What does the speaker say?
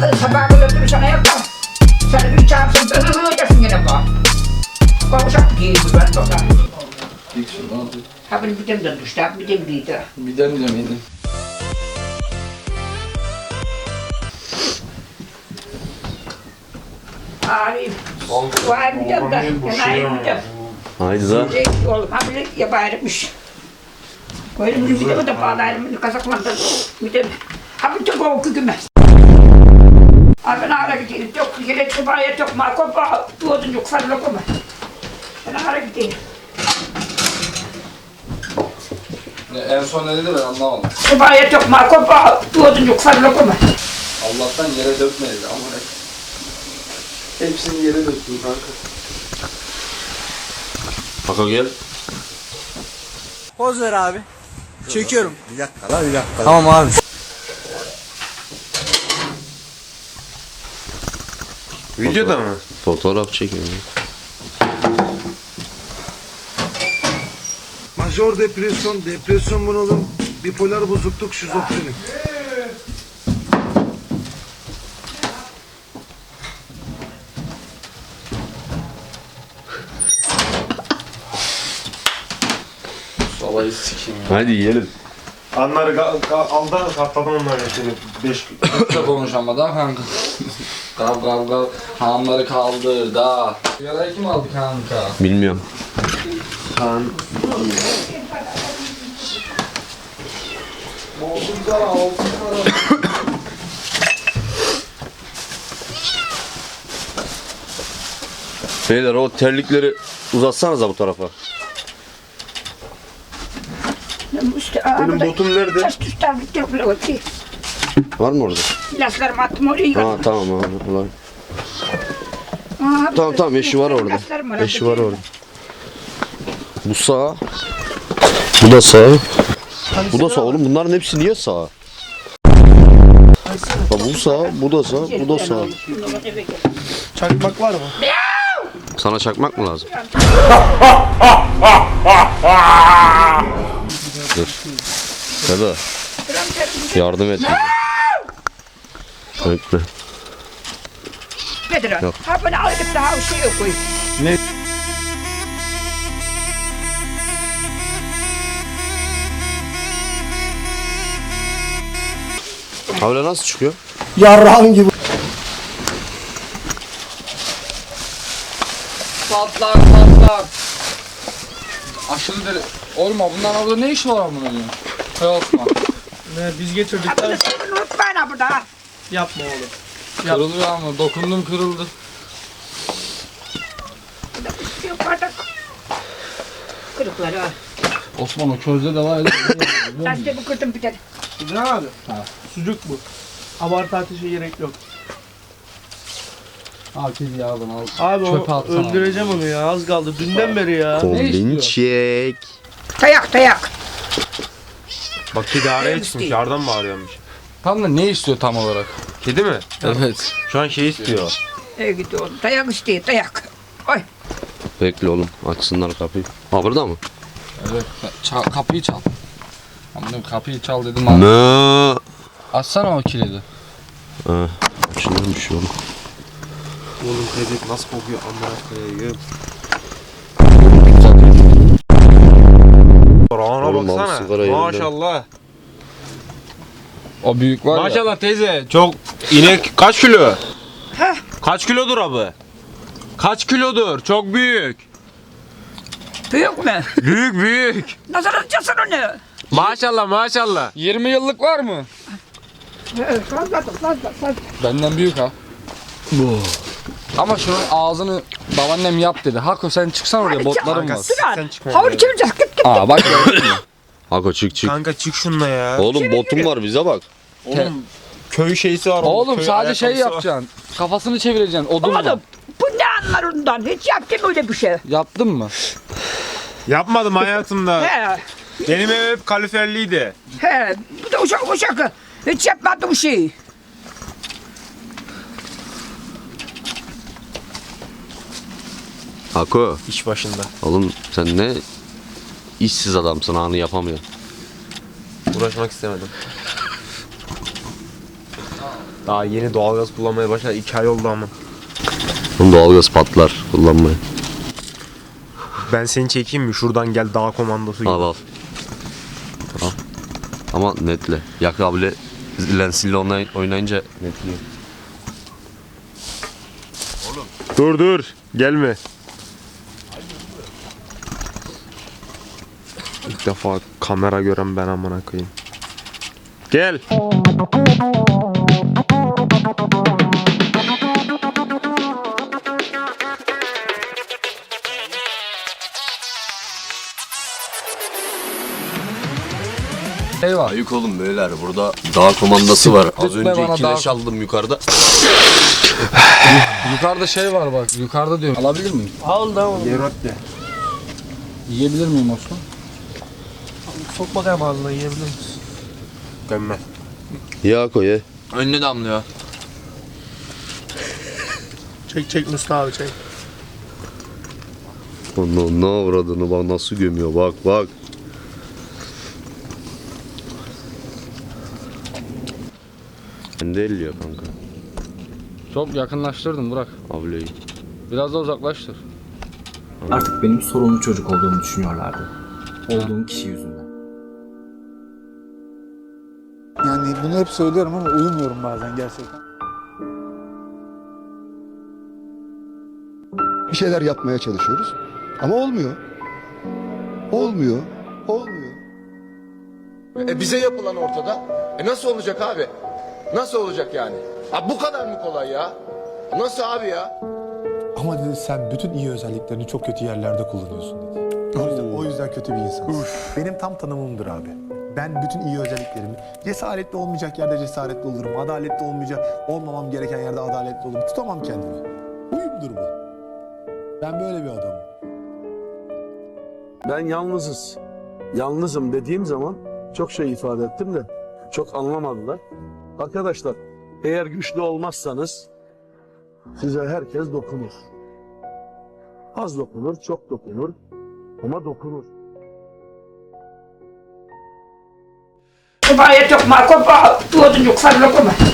Sabah götürür sana yapma. Seni bir çarpsın, ıhıhı dersin yine bak. Kavuşak bu ben sonra. İlk şunu aldı. Ha benim bir demden düştü, ha bir demdiydi. Midem bile miydi? Arif. Vay bir demden, yanayi bir dem. Haydi da. Şey, Oğlum ha bile yaparmış. Koydum bir de de bağlayalım, bir kazaklandı. Bir de ha bir tek o kükümez. Abi ben ara gideyim, çok yine çıbaya çok marko bağ, doğdun yok sarı lokma. Ben ara gideyim. Ne, en son ne dedi ben anlamadım. Çıbaya çok marko bağ, doğdun yok sarı lokma. Allah'tan yere dökmedi ama ne? Hepsini yere döktüm kanka. Hako gel. Poz ver abi. Çekiyorum. Bir dakika la bir dakika. Tamam abi. Videoda mı? Fotoğraf çekiyorum. Major depresyon, depresyon bunalım, bipolar bozukluk, şizofreni. Sobayı sikeyim ya. Hadi yiyelim. Anları aldı katladım onları seni. Beş Çok konuşamadan kanka. Kav kav kav. Hanımları kaldır da. Yarayı kim aldı kanka? Bilmiyorum. Para. Beyler o terlikleri uzatsanıza bu tarafa. Benim botum nerede? Var mı orada? İlaçlarımı attım oraya. Ha tamam abi. Ulan. Aa, Tamam tamam eşi var orada. Eşi orada. var orada. Bu sağ. Bu da sağ. Bu da sağ oğlum bunların hepsi niye sağ? Bak bu sağ, bu da sağ, bu da sağ. Çakmak var mı? Sana çakmak mı lazım? Dur. Seda. Yardım et. bize. Bekle. Nedir o? Yok. Ha bunu alıp daha bir şey koy. Havle nasıl çıkıyor? Yarrağın gibi. Patlak patlak. Aşırı deli. Oğlum bundan orada ne iş var amına koyayım? Hey Osman. Ne, biz getirdik bunu unutmayın ha burada. Ha. Yapma oğlum. Kırılıyor ama dokundum kırıldı. Yok bardak. Kırıkları var. Osman o közde de var ya. Ben de bu kırdım bir tane. Ne abi? Sucuk bu. Abartı ateşe gerek yok. Al kedi yağdan al. Abi Çöpe onu atsana. öldüreceğim onu ya. Az kaldı. Dünden beri ya. Kombin çek. Tayak tayak. Bak kedi araya çıkmış yardan bağırıyormuş. Tam da ne istiyor tam olarak? Kedi mi? Evet. Şu an şey istiyor. Ey gidi oğlum. Tayak istiyor tayak. Oy. Bekle oğlum açsınlar kapıyı. Ha burada mı? Evet. Çal, kapıyı çal. Amına kapıyı çal dedim abi. Ne? Açsana o kilidi. Ha, açılırmış oğlum. Oğlum kedi nasıl kokuyor amına koyayım. Oğlum abi baksana. sigara yerinde. Maşallah. O büyük var ya. Maşallah teyze. Çok inek kaç kilo? Kaç kilodur abi? Kaç kilodur? Çok büyük. Büyük mü? Büyük büyük. Nasıl atacaksın onu? Maşallah maşallah. 20 yıllık var mı? Benden büyük ha. Bu. Ama şunun ağzını babaannem yap dedi. Hako sen çıksan oraya botlarım var. Sen çıkma. Havur çimecek git git. Aa bak? Hako çık çık. Kanka çık şununla ya. Oğlum botum var bize bak. Oğlum köy şeysi var. Oğlum köy sadece şey ayakkabısı var. yapacaksın. Kafasını çevireceksin odunla. Oğlum bu ne anlar ondan? Hiç yaptın mı öyle bir şey? Yaptın mı? Yapmadım hayatımda. He, Benim ev hep kaliferliydi. he. Bu da uşak uşak. Hiç yapmadı bu şey. Hako. İş başında. Oğlum sen ne işsiz adamsın anı yapamıyorsun. Uğraşmak istemedim. Daha yeni doğalgaz kullanmaya başladı. 2 ay oldu ama. Oğlum doğalgaz patlar kullanmayın. Ben seni çekeyim mi? Şuradan gel dağ komandosu gibi. Al al. Al. Ama netle. Yak abile lensiyle oynay- oynayınca netliyor. Dur dur. Gelme. İlk defa kamera gören ben amına koyayım. Gel. Şey var. Ayık olun beyler burada dağ komandası var. Az önce bana iki dağ- leş aldım yukarıda. Yukarıda şey var bak. Yukarıda diyorum. Alabilir miyim? Al da. Yiyebilir miyim Osman? Sok bakayım ağzına yiyebilir misin? Dönme. Ya koy Önüne damlıyor. Çek çek Mustafa abi çek. Onun ne avradını bak nasıl gömüyor bak bak. Kendi elliyor kanka Çok yakınlaştırdım Burak. abileyi. Biraz da uzaklaştır. Artık benim sorunlu çocuk olduğumu düşünüyorlardı. Olduğum kişi yüzünden. Yani bunu hep söylüyorum ama uyumuyorum bazen gerçekten. bir şeyler yapmaya çalışıyoruz. Ama olmuyor. Olmuyor. Olmuyor. E bize yapılan ortada. E nasıl olacak abi? Nasıl olacak yani? Abi bu kadar mı kolay ya? Nasıl abi ya? Ama dedi sen bütün iyi özelliklerini çok kötü yerlerde kullanıyorsun dedi. O yüzden, o yüzden kötü bir insansın. Benim tam tanımımdır abi. Ben bütün iyi özelliklerimi cesaretli olmayacak yerde cesaretli olurum. Adaletli olmayacak, olmamam gereken yerde adaletli olurum. Tutamam kendimi. Huyumdur bu. Ben böyle bir adamım. Ben yalnızız. Yalnızım dediğim zaman çok şey ifade ettim de çok anlamadılar. Arkadaşlar eğer güçlü olmazsanız size herkes dokunur. Az dokunur, çok dokunur ama dokunur. Kubaya tokma, kupa, tuğdun yok sarılı kuma.